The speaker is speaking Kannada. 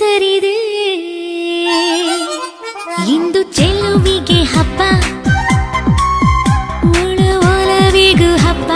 ಹೆಸರಿದೆ ಇಂದು ಚೆಲುವಿಗೆ ಹಬ್ಬ ಒಳವಿಗೂ ಹಬ್ಬ.